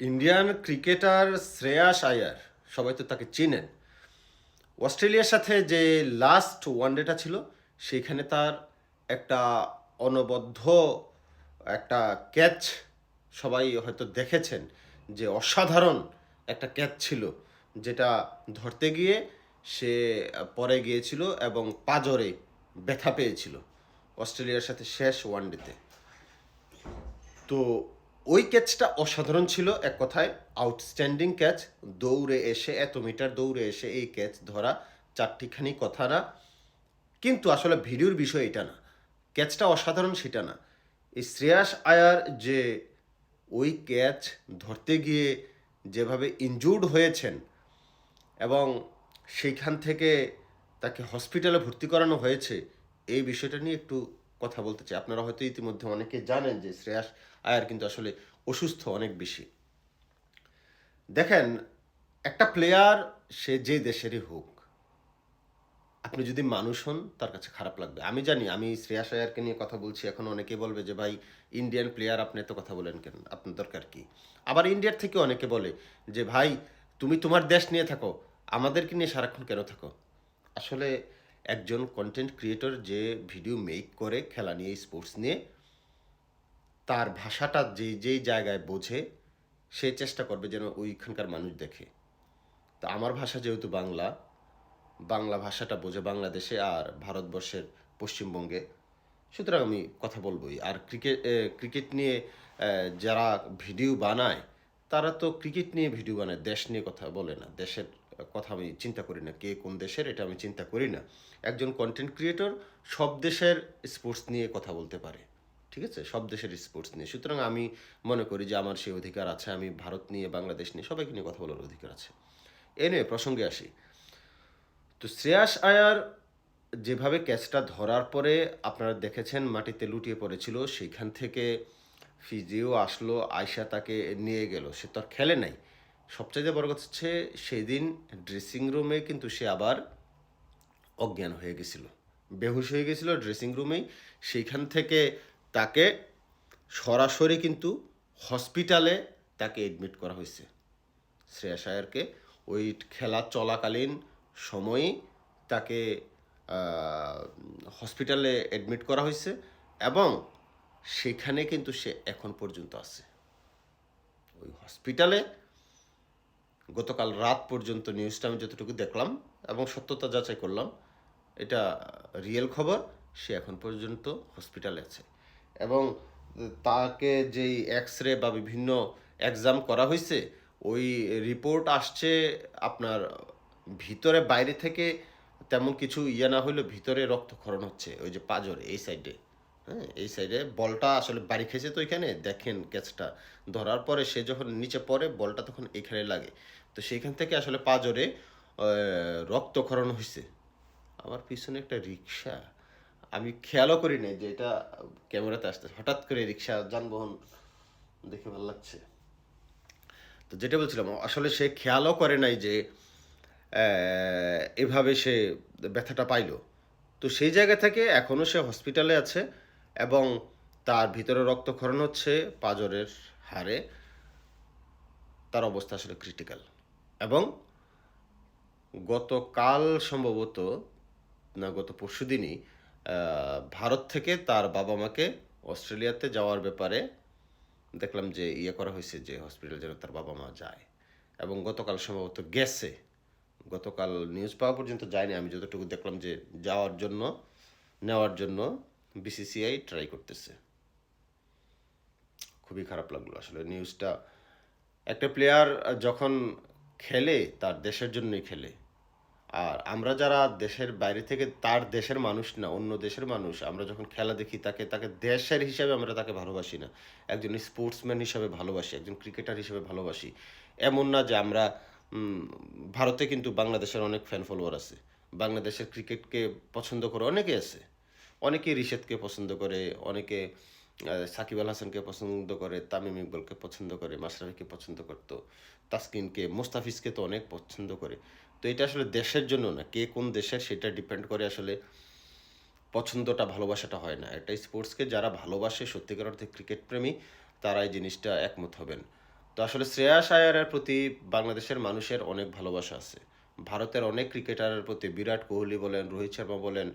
Indian cricketer Shreyas আয়ার সবাই তো তাকে চেনেন। অস্ট্রেলিয়ার সাথে যে লাস্ট ওয়ানডেটা ছিল সেইখানে তার একটা অনবদ্য একটা ক্যাচ সবাই হয়তো দেখেছেন, যে অসাধারণ একটা ক্যাচ ছিল, যেটা ধরতে গিয়ে সে পরে গিয়েছিল এবং পাজরে ব্যথা পেয়েছিল অস্ট্রেলিয়ার সাথে শেষ ওয়ানডেতে তো ওই ক্যাচটা অসাধারণ ছিল। এক কথায় আউটস্ট্যান্ডিং ক্যাচ দৌড়ে এসে, এত মিটার দৌড়ে এসে এই ক্যাচ ধরা চারটিখানি কথা না। কিন্তু আসলে ভিডিওর বিষয় এটা না। ক্যাচটা অসাধারণ সেটা না। এই শ্রেয়াস আয়ার যে ওই ক্যাচ ধরতে গিয়ে যেভাবে ইনজুর্ড হয়েছেন এবং সেইখান থেকে তাকে হসপিটালে ভর্তি করানো হয়েছে, এই বিষয়টা নিয়ে একটু কথা বলতে চাই। আপনারা হয়তো ইতিমধ্যে অনেকে জানেন যে শ্রেয়াস আয়ার কিন্তু আসলে অসুস্থ অনেক বেশি। দেখেন, একটা প্লেয়ার সে যে দেশেরই হোক, আপনি যদি মানুষ হন, তার কাছে খারাপ লাগবে। আমি জানি, আমি শ্রেয়াস আয়ারকে নিয়ে কথা বলছি, এখন অনেকে বলবে যে, ভাই ইন্ডিয়ান প্লেয়ার আপনি এত কথা বলেন কেন? আপনার দরকার কি? আবার ইন্ডিয়ার থেকে অনেকে বলে যে, ভাই, তুমি তোমার দেশ নিয়ে থাকো, আমাদেরকে নিয়ে সারাক্ষণ কেন থাকো? আসলে একজন কন্টেন্ট ক্রিয়েটর যে ভিডিও মেক করে, খেলা নিয়ে স্পোর্টস নিয়ে, তার ভাষাটা যে যেই জায়গায় বোঝে, সে চেষ্টা করবে যেন ওইখানকার মানুষ দেখে। তা আমার ভাষা যেহেতু বাংলা বাংলা ভাষাটা বোঝে বাংলাদেশে আর ভারতবর্ষের পশ্চিমবঙ্গে। সুতরাং আমি কথা বলবোই। আর ক্রিকেট ক্রিকেট নিয়ে যারা ভিডিও বানায়, তারা তো ক্রিকেট নিয়ে ভিডিও বানায়, দেশ নিয়ে কথা বলে না। দেশের কথা আমি চিন্তা করি না, কে কোন দেশের এটা আমি চিন্তা করি না। একজন কন্টেন্ট ক্রিয়েটর সব দেশের স্পোর্টস নিয়ে কথা বলতে পারে, ঠিক আছে? সব দেশের স্পোর্টস নিয়ে। সুতরাং আমি মনে করি যে আমার সেই অধিকার আছে, আমি ভারত নিয়ে, বাংলাদেশ নিয়ে সবাইকে নিয়ে কথা বলার অধিকার আছে। এ নিয়ে প্রসঙ্গে আসি। তো শ্রেয়াস আয়ার যেভাবে ক্যাচটা ধরার পরে আপনারা দেখেছেন মাটিতে লুটিয়ে পড়েছিল সেইখান থেকে ফিজিও আসলো আয়সা তাকে নিয়ে গেল। সে তো আর খেলে নাই। সবচাইতে বড় কথা হচ্ছে সেদিন ড্রেসিং রুমে কিন্তু সে আবার অজ্ঞান হয়ে গেছিল। বেহুশ হয়ে গেছিল ড্রেসিং রুমেই সেইখান থেকে তাকে সরাসরি কিন্তু হসপিটালে তাকে এডমিট করা হয়েছে। শ্রেয়া আয়ারকে ওই খেলা চলাকালীন সময়ই তাকে হসপিটালে অ্যাডমিট করা হয়েছে এবং সেখানে কিন্তু সে এখন পর্যন্ত আছে। ওই হসপিটালে গতকাল রাত পর্যন্ত নিউজটা আমি যতটুকু দেখলাম এবং সত্যতা যাচাই করলাম, এটা রিয়েল খবর, সে এখন পর্যন্ত হসপিটালে আছে। এবং তাকে যেই এক্স রে বা বিভিন্ন এক্সাম করা হয়েছে, ওই রিপোর্ট আসছে আপনার ভিতরে বাইরে থেকে তেমন কিছু ইয়ে না হইলেও ভিতরে রক্তক্ষরণ হচ্ছে, ওই যে পাজর, এই সাইডে হ্যাঁ এই সাইডে বলটা আসলে বাড়ি খেয়েছে তো এখানে, দেখেন ক্যাচটা ধরার পরে সে যখন নিচে পড়ে, বলটা তখন এখানে লাগে। তো সেইখান থেকে আসলে পাজরে রক্তক্ষরণ হয়েছে আমার পিছনে একটা রিক্সা আমি খেয়ালও করি নাই যে এটা ক্যামেরাতে আসতে হঠাৎ করে রিক্সা যানবাহন দেখে ভালো লাগছে। তো যেটা বলছিলাম, আসলে সে খেয়ালও করে নাই যে এভাবে সে ব্যথাটা পাইলো। তো সেই জায়গা থেকে এখনও সে হসপিটালে আছে এবং তার ভিতরে রক্তক্ষরণ হচ্ছে পাজরের হারে তার অবস্থা আসলে ক্রিটিক্যাল এবং গতকাল সম্ভবত, না, গত পরশু দিনই ভারত থেকে তার বাবা মাকে অস্ট্রেলিয়াতে যাওয়ার ব্যাপারে দেখলাম যে ইয়ে করা হয়েছে যে হসপিটাল যেন তার বাবা মা যায়। এবং গতকাল সম্ভবত গেছে। গতকাল নিউজ পাওয়া পর্যন্ত যায়নি। আমি যতটুকু দেখলাম যে যাওয়ার জন্য, নেওয়ার জন্য বিসিসিআই ট্রাই করতেছে। খুবই খারাপ লাগল। আসলে নিউজটা একটা প্লেয়ার যখন খেলে, তার দেশের জন্যই খেলে। আর আমরা যারা দেশের বাইরে থেকে, তার দেশের মানুষ না, অন্য দেশের মানুষ, আমরা যখন খেলা দেখি, তাকে তাকে দেশের হিসাবে আমরা তাকে ভালোবাসি না। একজন স্পোর্টসম্যান হিসাবে ভালোবাসি, একজন ক্রিকেটার হিসাবে ভালোবাসি। এমন না যে আমরা ভারতে কিন্তু বাংলাদেশের অনেক ফ্যান ফলোয়ার আছে। বাংলাদেশের ক্রিকেটকে পছন্দ করে অনেকে আছে। অনেকে রিশেদকে পছন্দ করে, অনেকে সাকিব আল হাসানকে পছন্দ করে, তামিম ইকবালকে পছন্দ করে, মাশরাফিকে পছন্দ করতো, তাসকিনকে, মোস্তাফিজকে তো অনেক পছন্দ করে। তো এটা আসলে দেশের জন্য না, কে কোন দেশের সেটা ডিপেন্ড করে আসলে পছন্দটা, ভালোবাসাটা হয় না। এটা স্পোর্টসকে যারা ভালোবাসে, সত্যিকার অর্থে ক্রিকেট প্রেমী তারা এই জিনিসটা একমত হবেন। তো আসলে শ্রেয়াস আয়ারের প্রতি বাংলাদেশের মানুষের অনেক ভালোবাসা আছে। ভারতের অনেক ক্রিকেটারের প্রতি বিরাট কোহলি বলেন, রোহিত শর্মা বলেন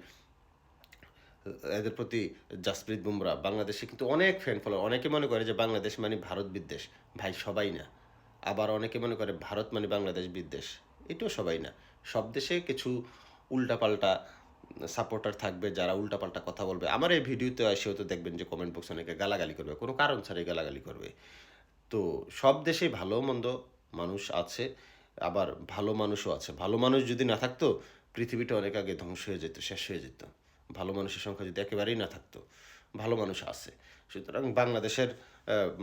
এদের প্রতি জাসপ্রীত বুমরা, বাংলাদেশে কিন্তু অনেক ফ্যান ফলোয়ার অনেকে মনে করে যে বাংলাদেশ মানে ভারত বিদ্বেষ। ভাই, সবাই না। আবার অনেকে মনে করে ভারত মানে বাংলাদেশ বিদ্বেষ। এটাও সবাই না। সব দেশে কিছু উল্টাপাল্টা সাপোর্টার থাকবে যারা উল্টাপাল্টা কথা বলবে। আমার এই ভিডিওতে এসেও তো দেখবেন যে কমেন্ট বক্সে অনেকে গালাগালি করবে, কোনো কারণ ছাড়াই গালাগালি করবে। তো সব দেশেই ভালো মন্দ মানুষ আছে, আবার ভালো মানুষও আছে। ভালো মানুষ যদি না থাকতো, পৃথিবীটা অনেক আগে ধ্বংস হয়ে যেত, শেষ হয়ে যেত। ভালো মানুষের সংখ্যা যদি একেবারেই না থাকতো, ভালো মানুষ আছে। সুতরাং বাংলাদেশের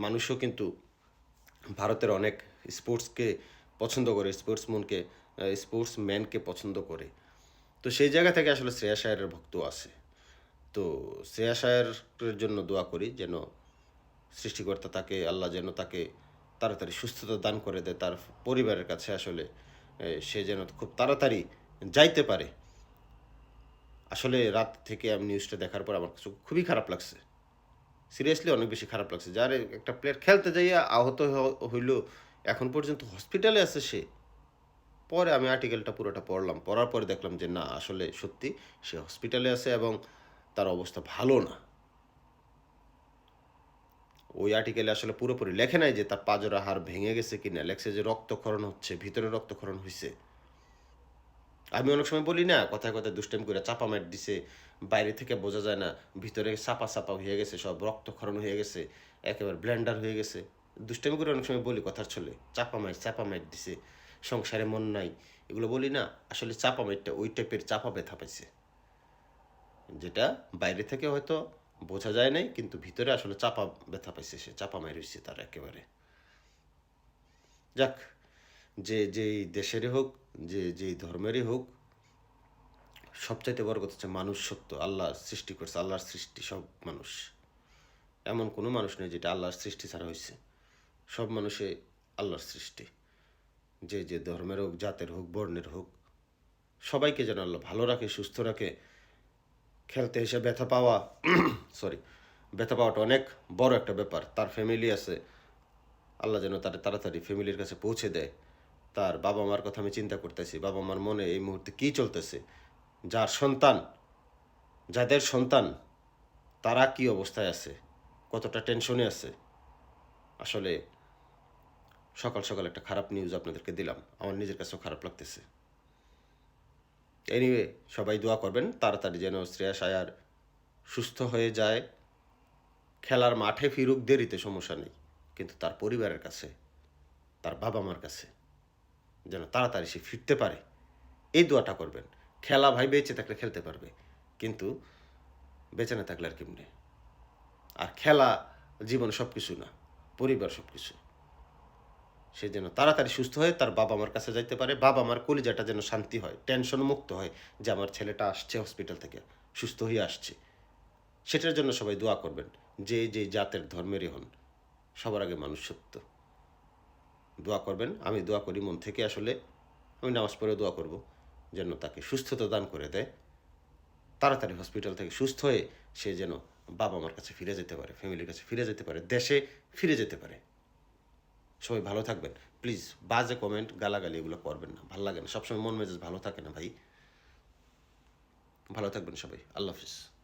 মানুষও কিন্তু ভারতের অনেক স্পোর্টসকে পছন্দ করে, স্পোর্টসম্যানকে স্পোর্টসম্যানকে পছন্দ করে। তো সেই জায়গা থেকে আসলে শ্রেয়া শায়ারের ভক্ত আছে। তো শ্রেয়া শায়ারের জন্য দোয়া করি যেন সৃষ্টিকর্তা তাকে, আল্লাহ যেন তাকে তাড়াতাড়ি সুস্থতা দান করে দেয়, তার পরিবারের কাছে আসলে সে যেন খুব তাড়াতাড়ি যাইতে পারে। আসলে রাত থেকে আমি নিউজটা দেখার পর আমার কাছে খুবই খারাপ লাগছে। সিরিয়াসলি অনেক বেশি খারাপ লাগছে। যার একটা প্লেয়ার খেলতে যাইয়া আহত হইল, এখন পর্যন্ত হসপিটালে আছে সে। পরে আমি আর্টিকেলটা পুরোটা পড়লাম। পড়ার পরে দেখলাম যে না, আসলে সত্যি সে হসপিটালে আছে এবং তার অবস্থা ভালো না। ওই আর্টিকেলে আসলে পুরোপুরি লেখে নাই যে তার পাজরা হাড় ভেঙে গেছে কিনা লেখছে যে রক্তক্ষরণ হচ্ছে, ভিতরে রক্তক্ষরণ হয়েছে আমি অনেক সময় বলি না, কথায় কথায় দুষ্টাইম করে চাপা মার দিছে, বাইরে থেকে বোঝা যায় না, ভিতরে চাপা চাপা হয়ে গেছে, সব রক্তক্ষরণ হয়ে গেছে, একেবারে ব্লেন্ডার হয়ে গেছে। দুষ্টাইম করে অনেক সময় বলি কথার ছলে, চাপা মার চাপা মার দিছে, সংসারে মন নাই, এগুলো বলি না, আসলে চাপা মারটা ওই টাইপের চাপা ব্যথা পাইছে। যেটা বাইরে থেকে হয়তো বোঝা যায় নাই, কিন্তু ভিতরে আসলে চাপা ব্যথা পাইছে সে, চাপা মার হয়েছে তার একেবারে। যাক। যে যেই দেশেরই হোক, যে যেই ধর্মেরই হোক, সবচাইতে বড় কথা হচ্ছে মানুষ সত্য, আল্লাহ সৃষ্টি করছে, আল্লাহর সৃষ্টি সব মানুষ। এমন কোনো মানুষ নেই যেটা আল্লাহর সৃষ্টি ছাড়া হয়েছে সব মানুষে আল্লাহর সৃষ্টি। যে যে ধর্মের হোক, জাতের হোক, বর্ণের হোক, সবাইকে যেন আল্লাহ ভালো রাখে, সুস্থ রাখে। খেলতে এসে ব্যথা পাওয়া সরি ব্যথা পাওয়াটা অনেক বড় একটা ব্যাপার। তার ফ্যামিলি আছে, আল্লাহ যেন তার তাড়াতাড়ি ফ্যামিলির কাছে পৌঁছে দেয়। তার বাবা মার কথা আমি চিন্তা করতেছি। বাবা মার মনে এই মুহূর্তে কী চলতেছে? যার সন্তান, যাদের সন্তান, তারা কি অবস্থায় আছে? কতটা টেনশনে আছে? আসলে সকাল সকাল একটা খারাপ নিউজ আপনাদেরকে দিলাম। আমার নিজের কাছেও খারাপ লাগতেছে। এনিওয়ে সবাই দোয়া করবেন, তাড়াতাড়ি যেন শ্রেয়া সায়ার সুস্থ হয়ে যায়। খেলার মাঠে ফিরুক, দেরিতে সমস্যা নেই। কিন্তু তার পরিবারের কাছে, তার বাবা মার কাছে যেন তাড়াতাড়ি সে ফিরতে পারে। এই দোয়াটা করবেন। খেলা ভাই বেঁচে থাকলে খেলতে পারবে। কিন্তু বেঁচে না থাকলে আর কেমনে? আর খেলা জীবন সব কিছু না, পরিবার সব কিছু সে যেন তাড়াতাড়ি সুস্থ হয়ে তার বাবা মার কাছে যাইতে পারে। বাবা মার কলিজাটা যেন শান্তি হয়, টেনশন মুক্ত হয় যে আমার ছেলেটা আসছে হসপিটাল থেকে, সুস্থ হয়ে আসছে। সেটার জন্য সবাই দোয়া করবেন, যে যে জাতের ধর্মেরই হন, সবার আগে মানুষ সত্য। দোয়া করবেন। আমি দোয়া করি মন থেকে আসলে। আমি নামাজ পড়ে দোয়া করব, যেন তাকে সুস্থতা দান করে দেয়। তাড়াতাড়ি হসপিটাল থেকে সুস্থ হয়ে সে যেন বাবা মার কাছে ফিরে যেতে পারে ফ্যামিলির কাছে ফিরে যেতে পারে, দেশে ফিরে যেতে পারে। সবাই ভালো থাকবেন। প্লিজ বাজে কমেন্ট গালাগালি এগুলো করবেন না। ভালো লাগে না। সবসময় মন মেজাজ ভালো থাকে না ভাই। ভালো থাকবেন সবাই। আল্লাহ হাফিজ।